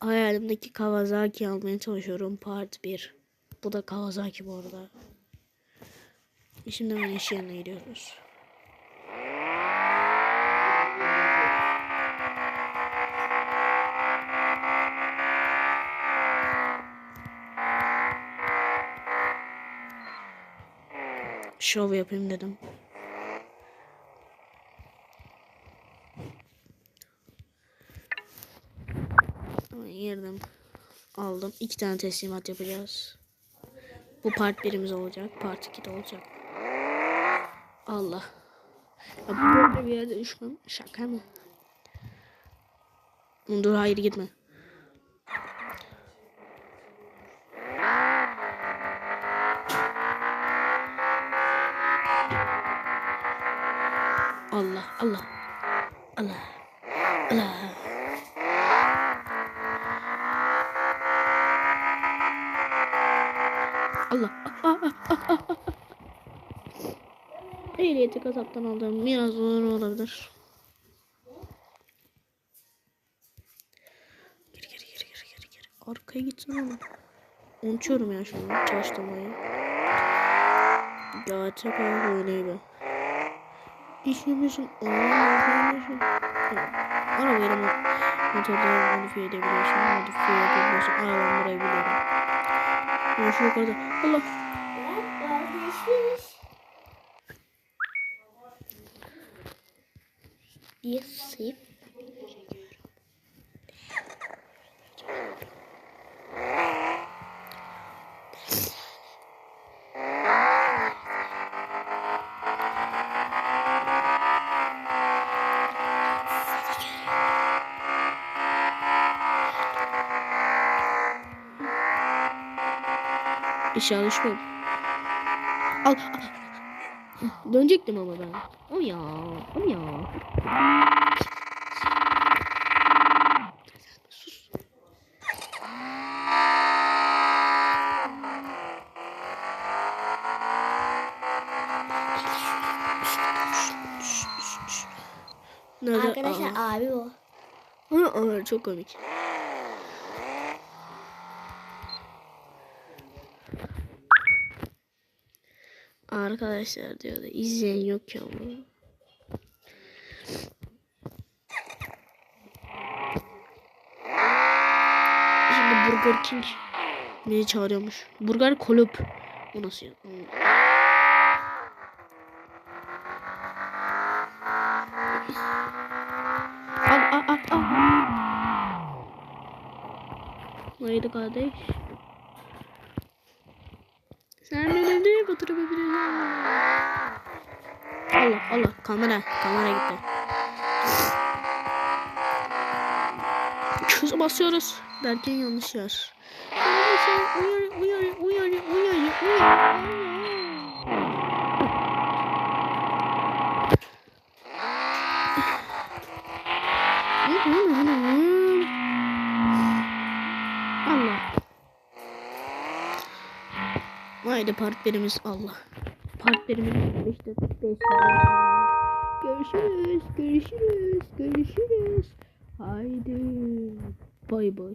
hayalimdeki Kawasaki almaya çalışıyorum. Part 1. Bu da Kawasaki bu arada. Şimdi hemen iş yerine gidiyoruz. Şov yapayım dedim. Yerden aldım. İki tane teslimat yapacağız. Bu part birimiz olacak. Part 2 de olacak. Allah. Ya böyle bir yerde düşmem şaka mı? Dur hayır gitme. Allah Allah Allah Allah. Allah. Ah, ah, ah, ah, ah. Ehliyeti kasaptan aldım. Biraz zor olabilir. Geri geri geri geri geri geri. Arkaya gitsene ama. Unutuyorum ya şimdi çalıştırmayı. Gerçek hayat öyleydi. İşlemizin olmamışsın. Arabayı da motorları modifiye edebiliyorsun. Modifiye edebiliyorsun. Aa ben burayı biliyorum. Ben şu yukarıda. Allah. Bir sıyıp İşe alışmam. Al. al. Dönecektim ama ben. O ya. O ya. Sus. Nerede? arkadaşlar abi o. Aa, aa, çok komik. Arkadaşlar diyor da izleyen yok ki ama. Şimdi Burger King beni çağırıyormuş. Burger Kulüp. O nasıl ya? Hmm. Al al al al. Haydi kardeş. Nereye götürebilirsin? Allah Allah kamera kamera gitti. Kız basıyoruz derken yanlış yer. Uyarı uyarı uyarı Haydi part birimiz Allah. Part birimiz işte 5 Görüşürüz, görüşürüz, görüşürüz. Haydi. Bay bay.